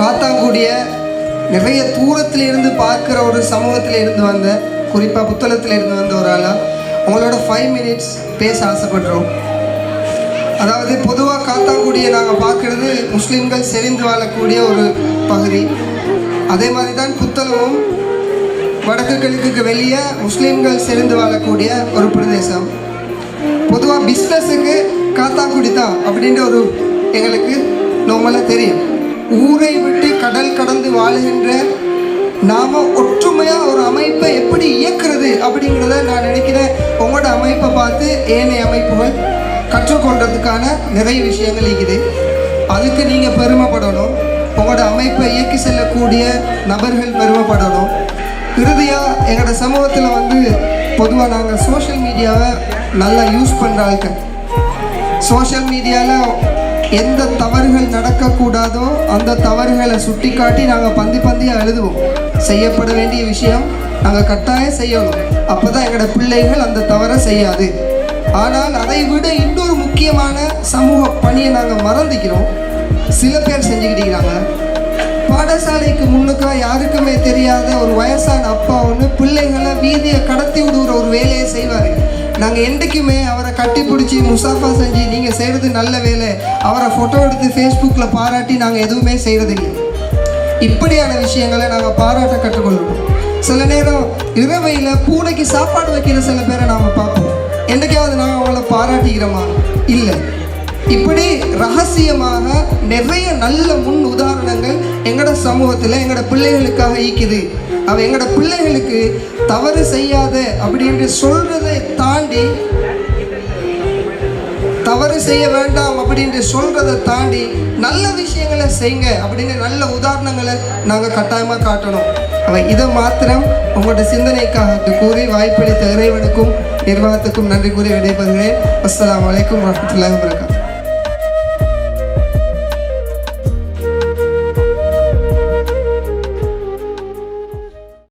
காத்தாங்குடிய நிறைய தூரத்தில் இருந்து பார்க்குற ஒரு சமூகத்தில் இருந்து வந்த குறிப்பாக புத்தளத்தில் இருந்து வந்த ஒரு ஆளாக உங்களோட ஃபைவ் மினிட்ஸ் பேச ஆசைப்படுறோம். அதாவது பொதுவாக காத்தாங்குடியை நாங்கள் பார்க்குறது முஸ்லீம்கள் செறிந்து வாழக்கூடிய ஒரு பகுதி. அதே மாதிரி தான் புத்தளமும் வடக்கு கிழக்குக்கு வெளியே முஸ்லீம்கள் செறிந்து வாழக்கூடிய ஒரு பிரதேசம். பொதுவாக பிஸ்னஸுக்கு காத்தாக்குடி தான் அப்படின்ற ஒரு எங்களுக்கு நோமலாக தெரியும். ஊரை விட்டு கடல் கடந்து வாழுகின்ற நாம ஒற்றுமையாக ஒரு அமைப்பை எப்படி இயக்குறது அப்படிங்கிறத நான் நினைக்கிறேன். உங்களோட அமைப்பை பார்த்து ஏனைய அமைப்புகள் கற்றுக்கொண்டதுக்கான நிறைய விஷயங்கள் இருக்குது. அதுக்கு நீங்கள் பெருமைப்படணும். உங்களோட அமைப்பை இயக்கி செல்லக்கூடிய நபர்கள் பெருமைப்படணும். இறுதியாக எங்களோட சமூகத்தில் வந்து பொதுவாக நாங்கள் சோஷியல் மீடியாவை நல்லா யூஸ் பண்ணுற ஆட்கள் சோஷியல் மீடியாவில் எந்த தவறுகள் நடக்கக்கூடாதோ அந்த தவறுகளை சுட்டி காட்டி நாங்கள் பந்தி பந்தியாக எழுதுவோம். செய்யப்பட வேண்டிய விஷயம் நாங்கள் கட்டாயம் செய்யணும். அப்போ தான் எங்களோட பிள்ளைகள் அந்த தவறை செய்யாது. ஆனால் அதை விட இன்னொரு முக்கியமான சமூக பணியை நாங்கள் மறந்துக்கிறோம். சில பேர் செஞ்சுக்கிட்டீங்கிறாங்க பாடசாலைக்கு முன்னுக்கா யாருக்குமே தெரியாத ஒரு வயசான அப்பா ஒன்று பிள்ளைகளை வீதியை கடத்தி விடுற ஒரு வேலையை செய்வார். நாங்கள் என்றைக்குமே அவரை கட்டி பிடிச்சி முசாஃபா செஞ்சு நீங்கள் செய்கிறது நல்ல வேலை. அவரை ஃபோட்டோ எடுத்து ஃபேஸ்புக்கில் பாராட்டி நாங்கள் எதுவுமே செய்கிறதில்லை இப்படியான விஷயங்களை நாங்கள் பாராட்ட கற்றுக்கொள்வோம். சில நேரம் இரவையில் பூனைக்கு சாப்பாடு வைக்கிற சில பேரை நாம் பார்ப்போம். என்றைக்காவது நாங்கள் அவங்கள பாராட்டிக்கிறோமா இல்லை. இப்படி ரகசியமாக நிறைய நல்ல முன் உதாரணங்கள் எங்களோட சமூகத்தில் எங்களோட பிள்ளைகளுக்காக ஈக்குது. அவள் எங்களோட பிள்ளைகளுக்கு தவறு செய்யாத அப்படின்னு சொல்றதை தாண்டி தவறு செய்ய வேண்டாம் அப்படின்ட்டு சொல்றதை தாண்டி நல்ல விஷயங்களை செய்யுங்க அப்படின்னு நல்ல உதாரணங்களை நாங்கள் கட்டாயமாக காட்டணும். அவன் இதை மாத்திரம் உங்களோட சிந்தனைக்காக கூறி வாய்ப்பளித்த இறைவனுக்கும் நிர்வாகத்துக்கும் நன்றி கூறி விடைபெறுகிறேன். அஸ்லாம் வலைக்கம் வரமத்துல வரகாத்து